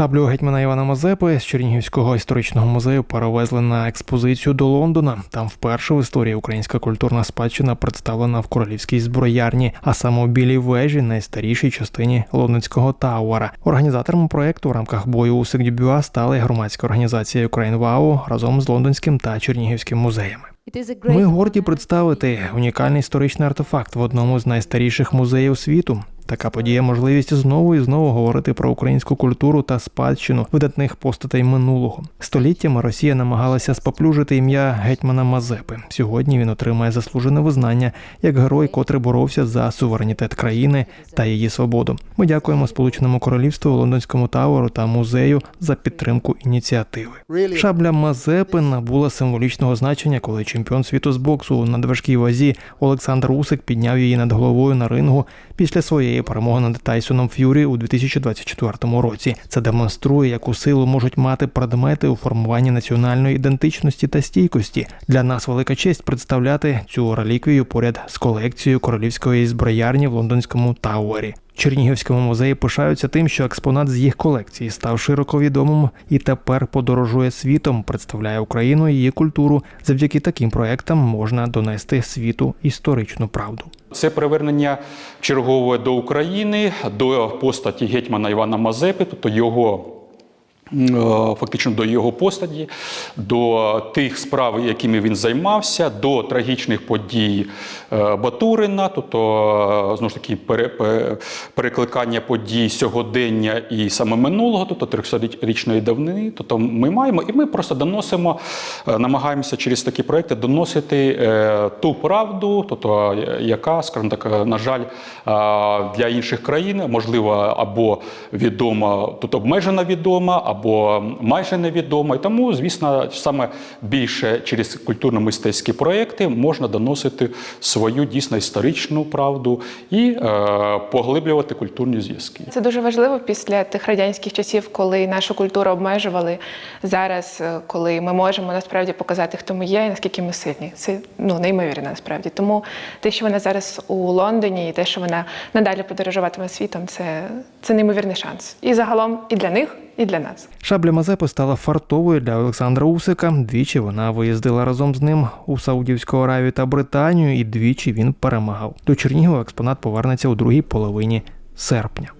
Шаблю гетьмана Івана Мазепи з Чернігівського історичного музею перевезли на експозицію до Лондона. Там вперше в історії українська культурна спадщина представлена в королівській зброярні, а саме у білій вежі, найстарішій частині лондонського Тауера. Організаторами проекту в рамках бою у Сик-Дюбюа стали громадська організація Україн Вау разом з лондонським та чернігівським музеями. Ми горді представити унікальний історичний артефакт в одному з найстаріших музеїв світу. Така подія можливість знову і знову говорити про українську культуру та спадщину видатних постатей минулого. Століттями Росія намагалася споплюжити ім'я гетьмана Мазепи. Сьогодні він отримає заслужене визнання як герой, котрий боровся за суверенітет країни та її свободу. Ми дякуємо Сполученому Королівству, Лондонському Тауеру та музею за підтримку ініціативи. Шабля Мазепи набула символічного значення, коли чемпіон світу з боксу у надважкій вазі Олександр Усик підняв її над головою на рингу після своєї перемоги над Тайсоном Ф'юрі у 2024 році. Це демонструє, яку силу можуть мати предмети у формуванні національної ідентичності та стійкості. Для нас велика честь представляти цю реліквію поряд з колекцією королівської зброярні в лондонському Тауері. Чернігівському музеї пишаються тим, що експонат з їх колекції став широко відомим і тепер подорожує світом, представляє Україну і її культуру. Завдяки таким проектам можна донести світу історичну правду. Це привернення чергове до України, до постаті гетьмана Івана Мазепи, тобто його. Е, Фактично до його постаті, до тих справ, якими він займався, до трагічних подій е, Батурина, тобто е, знову ж таки пере- перекликання подій сьогодення і саме минулого, тобто 300-річної давнини. Тобто ми маємо, і ми просто доносимо, намагаємося через такі проекти доносити ту правду, тобто яка, скажімо так, на жаль, для інших країн можливо або відома, тобто обмежено відома, або майже невідома. І тому, звісно, саме більше через культурно-мистецькі проекти можна доносити свою дійсно історичну правду і е, поглиблювати культурні зв'язки. Це дуже важливо після тих радянських часів, коли нашу культуру обмежували. Зараз, е, коли ми можемо насправді показати, хто ми є і наскільки ми сильні. Це ну неймовірно насправді. Тому те, що вона зараз у Лондоні, і те, що вона надалі подорожуватиме світом, це, це неймовірний шанс. І загалом і для них, і для нас. Шабля Мазепи стала фартовою для Олександра Усика. Двічі вона виїздила разом з ним у Саудівську Аравію та Британію, і двічі він перемагав. До Чернігова експонат повернеться у другій половині серпня.